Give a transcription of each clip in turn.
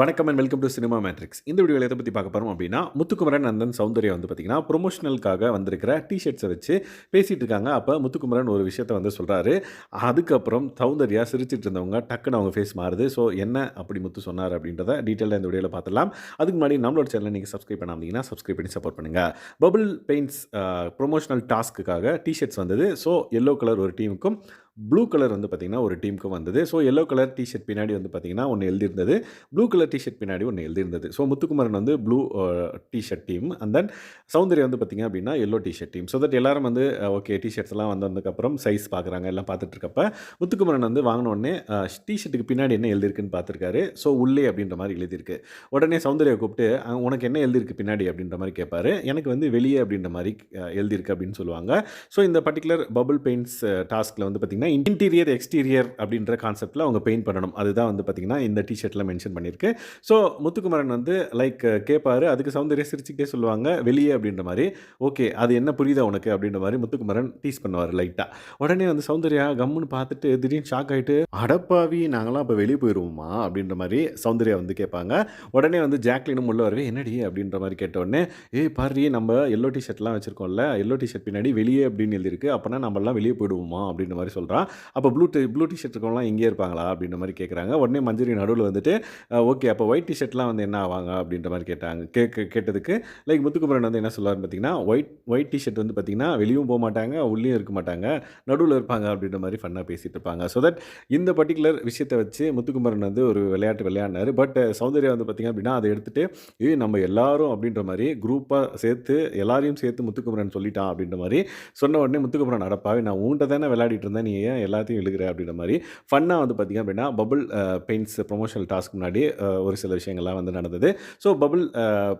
வணக்கம் and welcome to Cinema Matrix இந்த வீடியோவில் எதை பற்றி பார்க்க போகிறோம் அப்படின்னா முத்துக்குமரன் நந்தன் சௌந்தர்யா வந்து பார்த்தீங்கன்னா ப்ரொமோஷனலுக்காக வந்திருக்கிற டிஷர்ட்ஸை வச்சு பேசிகிட்டு இருக்காங்க. அப்போ முத்துக்குமரன் ஒரு விஷயத்தை வந்து சொல்கிறாரு அதுக்கப்புறம் சௌந்தர்யா சிரிச்சிட்டு இருந்தவங்க டக்குன்னு அவங்க ஃபேஸ் மாறுது. ஸோ என்ன அப்படி முத்து சொன்னார் அப்படின்றத டீட்டெயிலாக இந்த வீடியோவில் பார்த்துலாம் அதுக்கு முன்னாடி நம்மளோட சேனலை நீங்கள் சப்ஸ்கிரைப் பண்ணாமீங்கன்னா சப்ஸ்கிரைப் பண்ணி சப்போர்ட் பண்ணுங்கள் பபுள் பெயிண்ட்ஸ் ப்ரொமோஷனல் டாஸ்க்குக்காக டிஷர்ட்ஸ் வந்தது. ஸோ எல்லோ கலர் ஒரு டீமுக்கும் ப்ளூ கலர் வந்து பார்த்திங்கன்னா ஒரு டீமுக்கு வந்தது. ஸோ எல்லோ கலர் டிஷர்ட் பின்னாடி வந்து பார்த்திங்கன்னா ஒன்று எழுதியிருந்தது. ப்ளூ கலர் டிஷர்ட் பின்னாடி ஒன்று எழுதியிருந்தது. ஸோ முத்துக்குமரன் வந்து blue T-shirt team and then Soundarya வந்து பார்த்திங்க அப்படின்னா yellow T-shirt team so that எல்லாரும் வந்து uh, ஓகே டிஷர்ட்ஸ்லாம் வந்ததுக்கப்புறம் சைஸ் பார்க்குறாங்க எல்லாம் பார்த்துட்டு இருக்கப்ப முத்துக்குமரன் வந்து வாங்கின உடனே uh, டிஷர்ட்டுக்கு பின்னாடி என்ன எழுதியிருக்குன்னு பார்த்துருக்காரு ஸோ உள்ளே அப்படின்ற மாதிரி எழுதியிருக்கு. உடனே சௌந்தர்யா கூப்பிட்டு உனக்கு என்ன எழுதியிருக்கு பின்னாடி? அப்படின்ற மாதிரி கேட்பார் எனக்கு வந்து வெளியே அப்படின்ற மாதிரி எழுதியிருக்கு அப்படின்னு சொல்லுவாங்க. ஸோ இந்த பர்டிகுலர் பபுள் பெயிண்ட்ஸ் டாஸ்கில் வந்து பார்த்திங்கன்னா இன்டீரியர் எக்ஸ்டீரியர் அப்படின்ற கான்செப்ட்டில் அவங்க பெயிண்ட் பண்ணணும். அதுதான் வந்து பார்த்திங்கன்னா இந்த டிஷர்ட்டில் மென்ஷன் பண்ணியிருக்கு. ஸோ முத்துக்குமரன் வந்து லைக் கேட்பாரு அதுக்கு சௌந்தர்யா சிரிச்சுக்கிட்டே சொல்லுவாங்க வெளியே அப்படின்ற மாதிரி. ஓகே அது என்ன புரியுதா உனக்கு அப்படின்ற மாதிரி முத்துக்குமரன் டீஸ் பண்ணுவார் லைட்டாக உடனே வந்து சௌந்தர்யா கம்முன்னு பார்த்துட்டு திடீர்னு ஷாக் ஆகிட்டு அடப்பாவி நாங்களாம் அப்போ வெளியே போயிடுவோமா அப்படின்ற மாதிரி சௌந்தர்யா வந்து கேட்பாங்க. உடனே வந்து ஜாக்லினும் உள்ள வரவே என்னடி? அப்படின்ற மாதிரி கேட்ட உடனே ஏய் பாரு நம்ம எல்லோ டிஷர்ட்லாம் வச்சுருக்கோம்ல எல்லோ டிஷர்ட் பின்னாடி வெளியே அப்படின்னு எழுதியிருக்கு. அப்போனா நம்மலாம் வெளியே போயிடுவோமா? அப்படின்ற மாதிரி சொல்கிறான் அப்போ ப்ளூ டி ப்ளூ டிஷர்ட் இருக்கவங்களாம் இங்கே இருப்பாங்களா அப்படின்ற மாதிரி கேட்குறாங்க உடனே மஞ்சரி நடுவில் வந்துட்டு ஓகே அப்போ ஒயிட் டிஷர்ட்லாம் வந்து என்ன ஆவாங்க? அப்படின்ற மாதிரி கேட்டாங்க. கேட்க கேட்டதுக்கு லைக் முத்துக்குமரன் வந்து என்ன சொல்லுவார்னு பார்த்தீங்கன்னா ஒயிட் ஒயிட் டிஷர்ட் வந்து பார்த்திங்கன்னா வெளியும் போக மாட்டாங்க உள்ளேயும் இருக்க மாட்டாங்க நடுவில் இருப்பாங்க. அப்படின்ற மாதிரி ஃபன்னாக பேசிகிட்டு இருப்பாங்க. ஸோ தட் இந்த பர்டிகுலர் விஷயத்தை வச்சு முத்துக்குமரன் வந்து ஒரு விளையாட்டு விளையாடினார். பட் சௌந்தர்யா வந்து பார்த்திங்க அப்படின்னா அதை எடுத்துகிட்டு நம்ம எல்லாரும் அப்படின்ற மாதிரி குரூப்பாக சேர்த்து எல்லாரையும் சேர்த்து முத்துக்குமரன் சொல்லிட்டான் அப்படின்ற மாதிரி சொன்ன உடனே முத்துக்குமரன் அடப்பாவே நான் உன்கிட்ட தானே விளையாடிட்டு இருந்தேன் நீ ஏன் எல்லாத்தையும் எழுதுகிற அப்படின்ற மாதிரி ஃபன்னாக வந்து பார்த்திங்க அப்படின்னா பபுள் பெயிண்ட்ஸ் ப்ரொமோஷனல் டாஸ்க் முன்னாடி ஒரு சில விஷயங்கள்லாம் வந்து நடந்தது. ஸோ பபுள்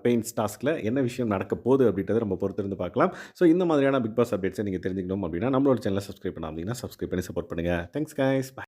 பெயிண்ட்ஸ் டாஸ்கில் என்ன விஷயம் நடக்க போகுது அப்படின்றத நம்ம பொறுத்திருந்து பார்க்கலாம் ஸோ இந்த மாதிரியான பிக் பாஸ் அப்டேட்ஸை நீங்கள் தெரிஞ்சுக்கணும் அப்படின்னா நம்மளோட சேனலை சப்ஸ்கிரைப் பண்ணாமல் சப்ஸ்கிரைப் பண்ணி சப்போர்ட் பண்ணுங்கள் தேங்க்ஸ் கைஸ்